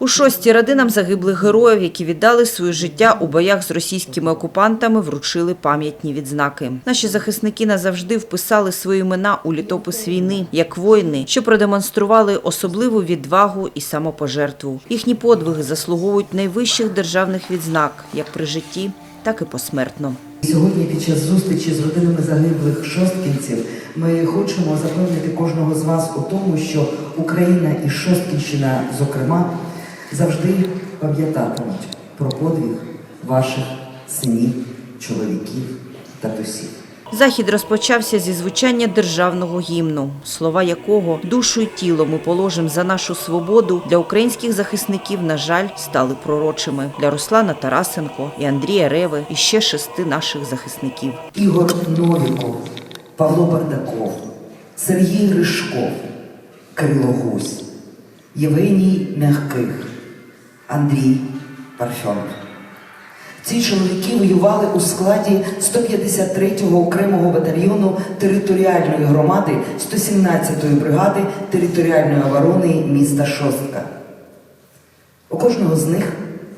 У шостій родинам загиблих героїв, які віддали своє життя у боях з російськими окупантами, вручили пам'ятні відзнаки. Наші захисники назавжди вписали свої імена у літопис війни як воїни, що продемонстрували особливу відвагу і самопожертву. Їхні подвиги заслуговують найвищих державних відзнак як при житті, так і посмертно. Сьогодні під час зустрічі з родинами загиблих шосткінців ми хочемо запевнити кожного з вас у тому, що Україна і Шосткінщина, зокрема, завжди пам'ятатимуть про подвиг ваших синів, чоловіків, татусів. Захід розпочався зі звучання державного гімну, слова якого душу й тіло ми положимо за нашу свободу для українських захисників, на жаль, стали пророчими для Руслана Тарасенко і Андрія Реви і ще шести наших захисників. Ігор Новіков, Павло Бардаков, Сергій Гришков, Кирило Гусь, Євгеній Мягких, Андрій Парфьонов. Ці чоловіки воювали у складі 153-го окремого батальйону територіальної громади 117-ї бригади територіальної оборони міста Шостка. У кожного з них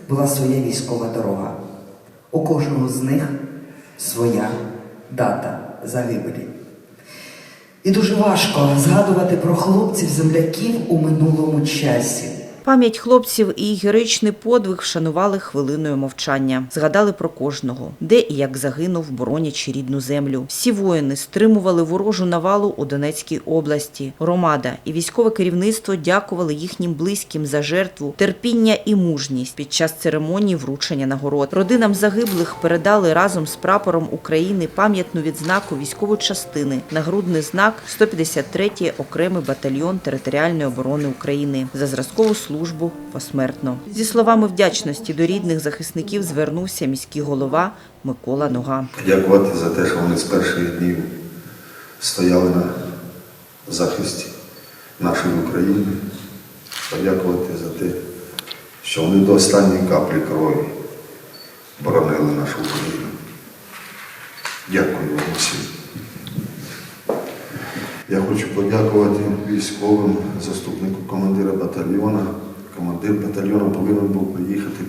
була своя військова дорога. У кожного з них своя дата загибелі. І дуже важко згадувати про хлопців-земляків у минулому часі. Пам'ять хлопців і героїчний подвиг вшанували хвилиною мовчання. Згадали про кожного, де і як загинув, боронячи рідну землю. Всі воїни стримували ворожу навалу у Донецькій області. Громада і військове керівництво дякували їхнім близьким за жертву, терпіння і мужність під час церемонії вручення нагород. Родинам загиблих передали разом з прапором України пам'ятну відзнаку військової частини, нагрудний знак 153-й окремий батальйон територіальної оборони України за зразкову службу посмертно. Зі словами вдячності до рідних захисників звернувся міський голова Микола Нога. Подякувати за те, що вони з перших днів стояли на захисті нашої України. Подякувати за те, що вони до останньої каплі крові боронили нашу Україну. Дякую вам всім. Я хочу подякувати військовим, заступнику командира батальйона. Командир батальйону повинен був приїхати,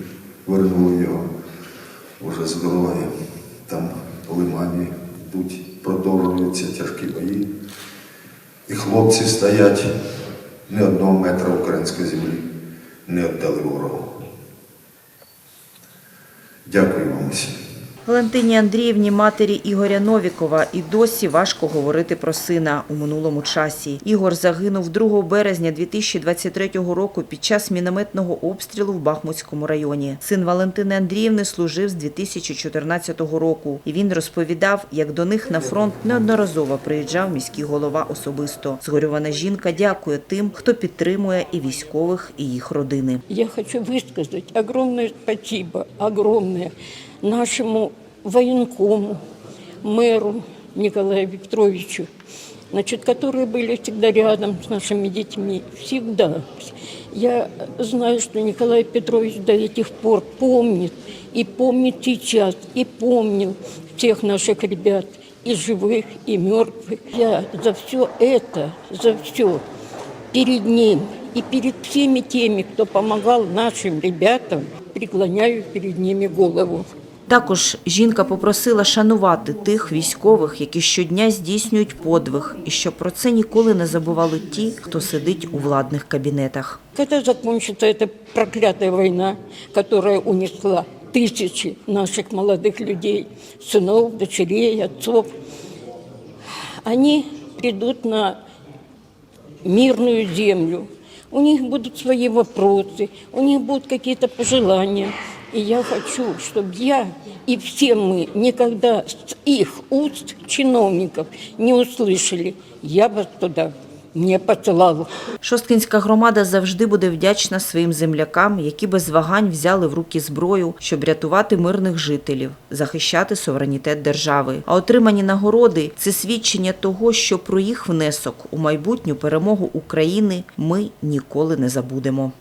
вирвали його вже з дороги. Там у Лимані йдуть, продовжуються тяжкі бої. І хлопці стоять не одного метра української землі, не віддали ворогу. Дякую вам всім. Валентині Андріївні, матері Ігоря Новікова, і досі важко говорити про сина у минулому часі. Ігор загинув 2 березня 2023 року під час мінометного обстрілу в Бахмутському районі. Син Валентини Андріївни служив з 2014 року, і він розповідав, як до них на фронт неодноразово приїжджав міський голова особисто. Згорювана жінка дякує тим, хто підтримує і військових, і їх родини. Я хочу высказать огромное спасибо, огромное нашему военкому, мэру Николаю Викторовичу, значит, которые были всегда рядом с нашими детьми, всегда. Я знаю, что Николай Петрович до этих пор помнит, и помнит сейчас, и помнил всех наших ребят, и живых, и мертвых. Я за все это, за все перед ним и перед всеми теми, кто помогал нашим ребятам, преклоняю перед ними голову. Також жінка попросила шанувати тих військових, які щодня здійснюють подвиг, і щоб про це ніколи не забували ті, хто сидить у владних кабінетах. Когда закончится эта проклятая война, которая унесла тысячи наших молодых людей, сынов, дочерей, отцов, они придут на мирную землю. У них будут свои вопросы, у них будут какие-то пожелания. И я хочу, чтобы я и все мы никогда с их уст, чиновников, не услышали, я вас туда не посылал. Шосткинська громада завжди буде вдячна своїм землякам, які без вагань взяли в руки зброю, щоб рятувати мирних жителів, захищати суверенітет держави. А отримані нагороди це свідчення того, що про їх внесок у майбутню перемогу України ми ніколи не забудемо.